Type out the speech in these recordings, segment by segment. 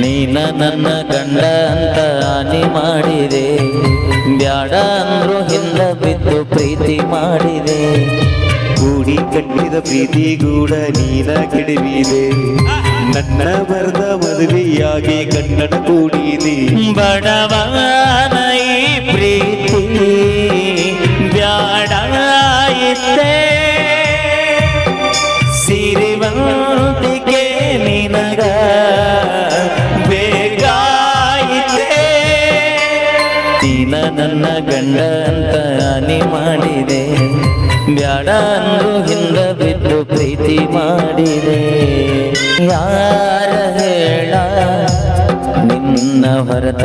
ನೀನ ನನ್ನ ಗಂಡ ಅಂತ ಹಾನಿ ಮಾಡಿದೆ. ಬ್ಯಾಡ ಅಂದ್ರು ಹಿಂದ ಬಿದ್ದು ಪ್ರೀತಿ ಮಾಡಿದೆ. ಕೂಡಿ ಕಟ್ಟಿದ ಪ್ರೀತಿ ಕೂಡ ನೀನ ಕೆಡವಿದೆ. ನನ್ನ ಬರದ ಮದುವೆಯಾಗಿ ಕನ್ನಡ ಕೂಡಿದೆ. ಬಡವನ ಇತ್ತೆ ಸಿರಿವಂತಿಕೆ ನಿನಗ ಬೇಕಾಯಿತೆ. ದಿನ ನನ್ನ ಗಂಡ ಅಂತ ಹಾನಿ ಮಾಡಿದೆ. ಬ್ಯಾಡ ಅಂದ್ರು ಹಿಂದ ಬಿದ್ದು ಪ್ರೀತಿ ಮಾಡಿದೆ. ಯಾರ ಹೇಳ? ನಿನ್ನ ಹೊರತ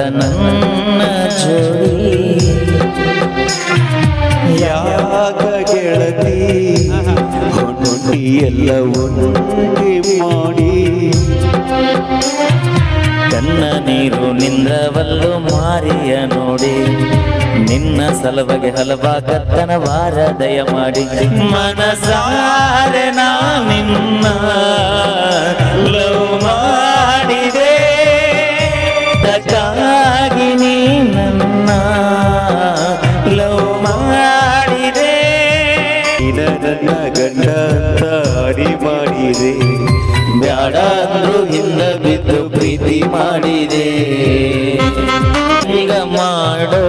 ಹೊಂಟಿ ಎಲ್ಲ ಒಂದೇ ಮಾಡಿ. ಕನ್ನ ನೀರು ನಿಂದ್ರವಲ್ಲು ಮಾರಿಯ ನೋಡಿ. ನಿನ್ನ ಸಲುವಾಗಿ ಹಲವಾಗತ್ತನ ವಾರ ದಯ ಮಾಡಿ. ಮನಸಾರೆ ನಾ ನಿನ್ನ ಲವ್ ಮಾಡಿದೆ. ತಕ್ಕಾಗಿ ನೀ ನನ್ನ ಲವ್ ಮಾಡಿದೆ. ಇದನ್ನ ಗಂಡ ಮಾಡಿದೆ. ಬ್ಯಾಡ ಅಂದ್ರು ಹಿಂದ ಬಿದ್ದು ಪ್ರೀತಿ ಮಾಡಿದೆ. ಈಗ ಮಾಡೋ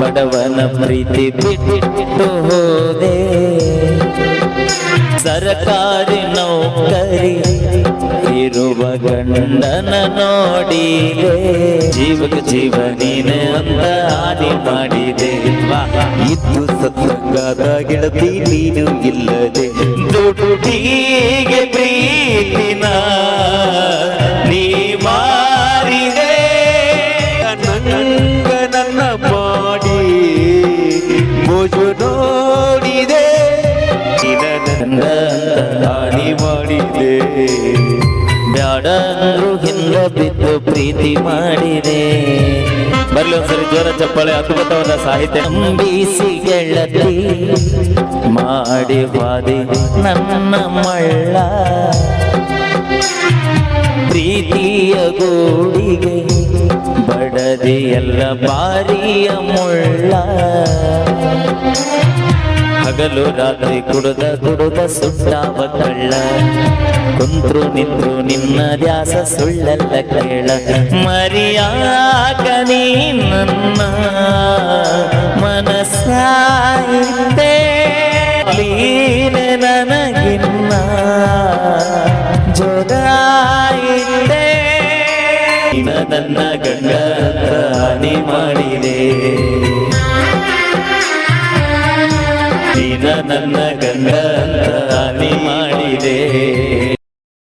ಬಡವನ ಪ್ರೀತಿ ಬಿಟ್ಟು ಹೋದೆ. ಸರಕಾರಿ ನೌಕರಿ ಗಂಡನ ನೋಡಿ ಜೀವಕ ಜೀವ ನೀನೆ ಅಂತ ಹಾನಿ ಮಾಡಿದೆ. ಇದ್ದು ಸತ್ಸಂಗದ ಗೆಳತಿ ನೀನು ಇಲ್ಲದೆ ದುಡುಟಿಗೆ ಪ್ರೀತಿನ ನೀ ಮಾರಿದೆ. ನಂಗ ನನ್ನ ಮಾಡಿ ಮೋಜು ನೋಡಿದೆ. ನಿನ ನನ್ನ ಹಾನಿ ಮಾಡಿದೆ. ಬ್ಯಾಡ ಅಂದ್ರು ಹಿಂದ ಬಿದ್ದು ಪ್ರೀತಿ ಮಾಡಿದೆ. ಬರ್ಲಿ ಒಂದ್ಸರಿ ಜ್ವರ ಚಪ್ಪಾಳೆ ಅದ್ಭುತವಾದ ಸಾಹಿತ್ಯ. ನಂಬಿಸಿ ಗೆಳತಿ ಮಾಡಿ ಬಾದಿ ನನ್ನ ಮಳ್ಳ. ಪ್ರೀತಿಯ ಗೋಡಿಗೆ ಬಡದಿ ಎಲ್ಲ ಬಾರಿಯ ಮುಳ್ಳ. ಹಗಲು ರಾತ್ರಿ ಕುಡದ ಕುಡದ ಸುಟ್ಟ ಕಳ್ಳ ಕುಂತ್ರು ನಿಂತ್ರು ನಿನ್ನ ದ್ಯಾಸ ಸುಳ್ಳಲ್ಲ ಕೇಳ. ಮರಿಯಾಕ ನೀ ನನ್ನ ಮನಸ್ಸಾಯಿತೆ ಲೀನೆ ನನಗಿನ್ನ ಜೋಗಾಯಿತೆ ನಿನ್ನ ಗಂಡ ಹಾನಿ ಮಾಡಿದೆ. ನೀನ ನನ್ನ ಗಂಡ ಮಾಡಿದೆ.